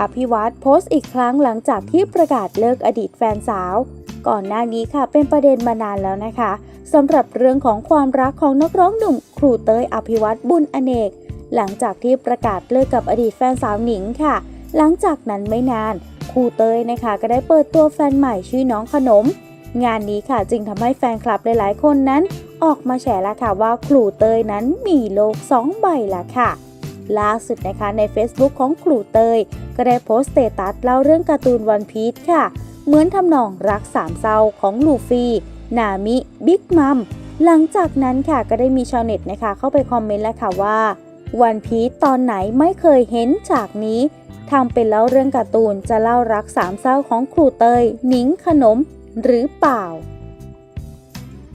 อภิวัตโพสต์อีกครั้งหลังจากที่ประกาศเลิกอดีตแฟนสาว ก่อนหน้านี้ค่ะเป็นประเด็นมานานแล้วนะคะสำหรับเรื่องของความรักของนักร้องหนุ่มครูเต้ยอภิวัตบุญอเนก หลังจากที่ประกาศเลิกกับอดีตแฟนสาวหนิงค่ะ หลังจากนั้นไม่นานครูเต้ยนะคะก็ได้เปิดตัวแฟนใหม่ชื่อน้องขนม งานนี้ค่ะจึงทำให้แฟนคลับหลายๆ คนนั้น ออกมาแฉแล้วค่ะว่าครูเตยนั้นมีโลก2ใบละค่ะ ล่าสุดนะคะใน Facebook ของครูเตย ก็ได้โพสต์สเตตัสเล่าเรื่องการ์ตูนวันพีชค่ะ เหมือนทำนองรักสามเศร้าของลูฟี่นามิบิ๊กมัมหลังจากนั้นค่ะก็ได้มีชาวเน็ตนะคะ เข้าไปคอมเมนต์แล้วค่ะว่าวันพีชตอนไหนไม่เคยเห็นฉากนี้ทำเป็นแล้วเรื่องการ์ตูนจะเล่ารักสามเศร้าของครูเตยหนิงขนมหรือเปล่า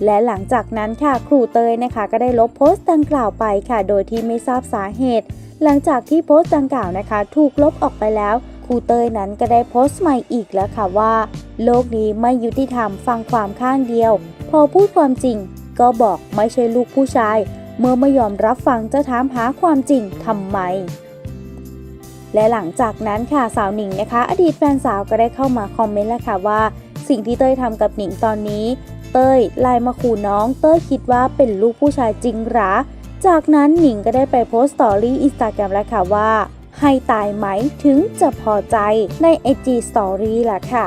และหลังจากนั้นค่ะครูเตยนะคะ ก็ได้ลบโพสต์ดังกล่าวไปค่ะ โดยที่ไม่ทราบสาเหตุ หลังจากที่โพสต์ดังกล่าวนะคะ ถูกลบออกไปแล้วครูเตยนั้นก็ได้โพสต์ใหม่อีกแล้วค่ะว่า โลกนี้ไม่ยุติธรรมฟังความข้างเดียว พอพูดความจริง ก็บอกไม่ใช่ลูกผู้ชาย เมื่อไม่ยอมรับฟังจะถามหาความจริงทำไม และหลังจากนั้นค่ะสาวหนิงนะคะ อดีตแฟนสาวก็ได้เข้ามาคอมเมนต์แล้วค่ะว่า สิ่งที่เตยทำกับหนิงตอนนี้ เต้ยไลน์มาขู่น้องเต้ยคิดว่าเป็นลูกผู้ชายจริงหรอจากนั้นหนิงก็ได้ไปโพสต์สตอรี่อินสตาแกรมแล้วค่ะว่า ให้ตายไหมถึงจะพอใจใน IG Story ล่ะค่ะ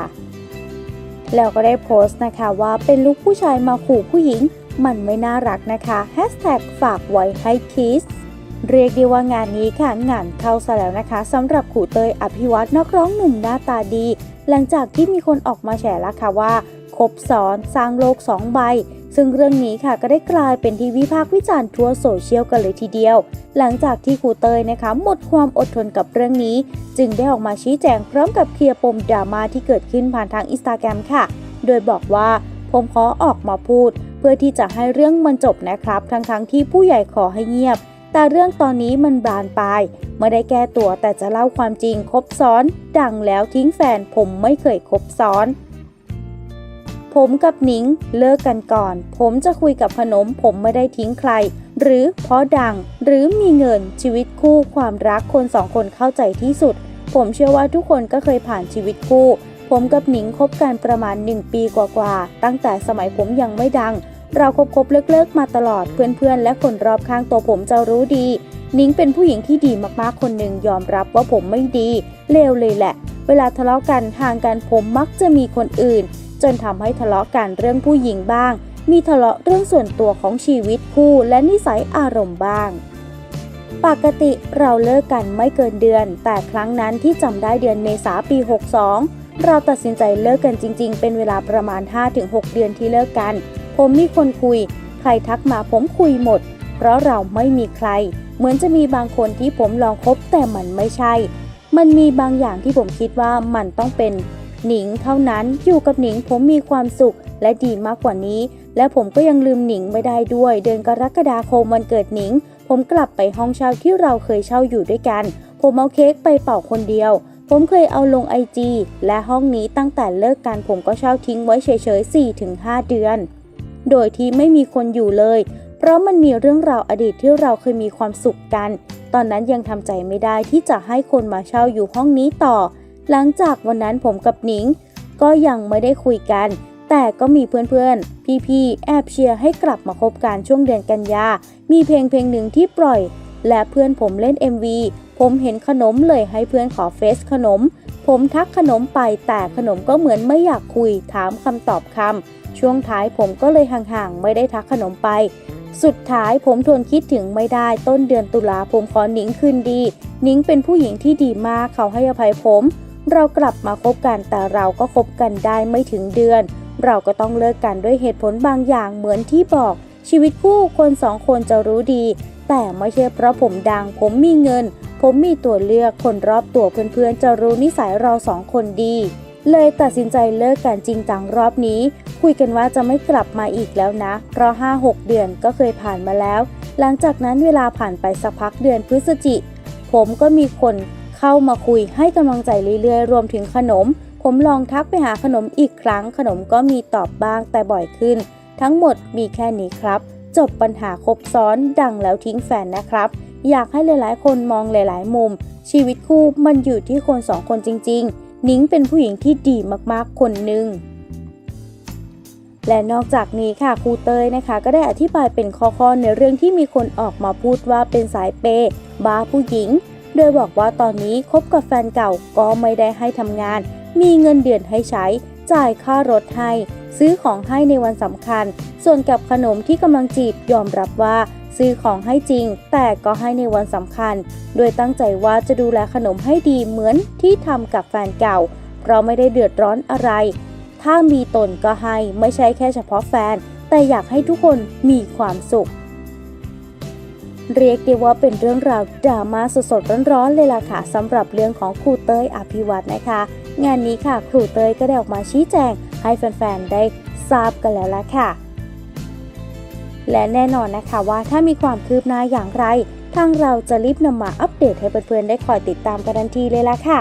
แล้วก็ได้โพสต์นะคะว่าเป็นลูกผู้ชายมาขู่ผู้หญิง มันไม่น่ารักนะคะแฮชแท็กฝากไว้ให้คิสเรียกได้ว่างานนี้ค่ะงานเข้าซะแล้วนะคะสำหรับขู่เตยอภิวัตนักร้องหนุ่มหน้าตาดี หลังจากที่มีคนออกมาแฉแล้วค่ะว่า คบซ้อนสร้างโลกสองใบ ซึ่งเรื่องนี้ค่ะก็ได้กลายเป็นที่วิพากษ์วิจารณ์ทั่วโซเชียลกันเลยทีเดียว หลังจากที่ครูเตยนะคะหมดความอดทนกับเรื่องนี้ จึงได้ออกมาชี้แจงพร้อมกับเคลียร์ปมดราม่าที่เกิดขึ้นผ่านทางอินสตาแกรมค่ะ โดยบอกว่าผมขอออกมาพูด เพื่อที่จะให้เรื่องมันจบนะครับ ทั้งๆทที่ผู้ใหญ่ขอให้เงียบ แต่เรื่องตอนนี้มันบานปลายไม่ได้แก้ตัวแต่จะเล่าความจริงคบซ้อน ดังแล้วทิ้งแฟนผมไม่เคยคบซ้อน ผมกับหนิงเลิกกันก่อน ผมจะคุยกับขนม ผมไม่ได้ทิ้งใคร หรือเพราะดัง หรือมีเงินชีวิตคู่ความรักคนสองคนเข้าใจที่สุด ผมเชื่อว่าทุกคนก็เคยผ่านชีวิตคู่ ผมกับหนิงคบกันประมาณ 1 ปีกว่าๆ ตั้งแต่สมัยผมยังไม่ดัง เราคบคบเลิกเลิกๆมาตลอดเพื่อนๆ และคนรอบข้างตัวผมจะรู้ดี นิ้งเป็นผู้หญิงที่ดีมากๆคนหนึ่งยอมรับว่าผมไม่ดีเลวเลยแหละ เวลาทะเลาะกันห่างกันผมมักจะมีคนอื่น จนทำให้ทะเลาะกันเรื่องผู้หญิงบ้าง มีทะเลาะเรื่องส่วนตัวของชีวิตคู่และนิสัยอารมณ์บ้าง ปกติเราเลิกกันไม่เกินเดือน แต่ครั้งนั้นที่จำได้เดือนเมษาปี 62 เราตัดสินใจเลิกกันจริง ๆ เป็นเวลาประมาณ 5-6 เดือนที่เลิกกัน ผมมีคนคุย ใครทักมาผมคุยหมด เพราะเราไม่มีใคร เหมือนจะมีบางคนที่ผมลองคบแต่มันไม่ใช่ มันมีบางอย่างที่ผมคิดว่ามันต้องเป็น หนิงเท่านั้นอยู่กับหนิงผมมีความสุขและดีมากกว่านี้ และผมก็ยังลืมหนิงไม่ได้ด้วย เดือนกรกฎาคมวันเกิดหนิง ผมกลับไปห้องเช่าที่เราเคยเช่าอยู่ด้วยกัน ผมเอาเค้กไปเป่าคนเดียว ผมเคยเอาลงไอจีและห้องนี้ตั้งแต่เลิกกันผมก็เช่าทิ้งไว้เฉยๆ 4-5 เดือน โดยที่ไม่มีคนอยู่เลย เพราะมันมีเรื่องราวอดีตที่เราเคยมีความสุขกัน ตอนนั้นยังทำใจไม่ได้ที่จะให้คนมาเช่าอยู่ห้องนี้ต่อ หลังจากวันนั้นผมกับหนิง ก็ยังไม่ได้คุยกัน แต่ก็มีเพื่อนๆ พี่ๆ แอบเชียร์ให้กลับมาคบกันช่วงเดือนกันยา มีเพลงเพลงหนึ่งที่ปล่อย และเพื่อนผมเล่น MV ผมเห็นขนมเลยให้เพื่อนขอเฟซขนม ผมทักขนมไปแต่ขนมก็เหมือนไม่อยากคุยถามคำตอบคำช่วงท้ายผมก็เลยห่างๆ ไม่ได้ทักขนมไป สุดท้ายผมทนคิดถึงไม่ได้ต้นเดือนตุลาผมขอหนิงคืนดี หนิงเป็นผู้หญิงที่ดีมากเขาให้อภัยผม เรากลับมาคบกันแต่เราก็คบกันได้ไม่ถึงเดือน เราก็ต้องเลิกกันด้วยเหตุผลบางอย่างเหมือนที่บอก ชีวิตคู่คนสองคนจะรู้ดี แต่ไม่ใช่เพราะผมดัง ผมมีเงิน ผมมีตัวเลือกคนรอบตัวเพื่อนๆจะรู้นิสัยเราสองคนดี เลยตัดสินใจเลิกกันจริงจังรอบนี้ คุยกันว่าจะไม่กลับมาอีกแล้วนะ เพราะ 5-6 เดือนก็เคยผ่านมาแล้ว หลังจากนั้นเวลาผ่านไปสักพักเดือนพฤศจิ ผมก็มีคน เข้ามาคุยให้กำลังใจเรื่อยๆ รวมถึงขนม ผมลองทักไปหาขนมอีกครั้ง ขนมก็มีตอบบ้างแต่บ่อยขึ้น ทั้งหมดมีแค่นี้ครับ จบปัญหาครบซ้อนดังแล้วทิ้งแฟนนะครับ อยากให้หลายๆ คนมองหลาย ๆ มุม ชีวิตคู่มันอยู่ที่คนสองคนจริง ๆ นิ้งเป็นผู้หญิงที่ดีมากๆ คนหนึ่งและนอกจากนี้ค่ะครูเตยนะคะ ก็ได้อธิบายเป็นข้อๆในเรื่องที่มีคนออกมาพูดว่าเป็นสายเปย์บ้าผู้หญิง โดยบอกว่าตอนนี้คบกับแฟนเก่าก็ไม่ได้ให้ทำงาน มีเงินเดือนให้ใช้ จ่ายค่ารถให้ ซื้อของให้ในวันสำคัญ ส่วนกับขนมที่กำลังจีบยอมรับว่า ซื้อของให้จริง แต่ก็ให้ในวันสำคัญ โดยตั้งใจว่าจะดูแลขนมให้ดีเหมือนที่ทำกับแฟนเก่า เพราะไม่ได้เดือดร้อนอะไร ถ้ามีตนก็ให้ไม่ใช่แค่เฉพาะแฟน แต่อยากให้ทุกคนมีความสุข เรียกได้ว่าเป็นเรื่องราวดราม่าสดๆร้อนๆเลยล่ะค่ะสำหรับเรื่องของครูเต้ยอภิวัตนะคะ งานนี้ค่ะ ครูเต้ยก็ได้ออกมาชี้แจง ให้แฟนๆได้ทราบกันแล้วล่ะค่ะ และแน่นอนนะคะว่าถ้ามีความคืบหน้าอย่างไร ทางเราจะรีบนำมาอัปเดตให้เพื่อนๆได้คอยติดตามกันทันทีเลยล่ะค่ะ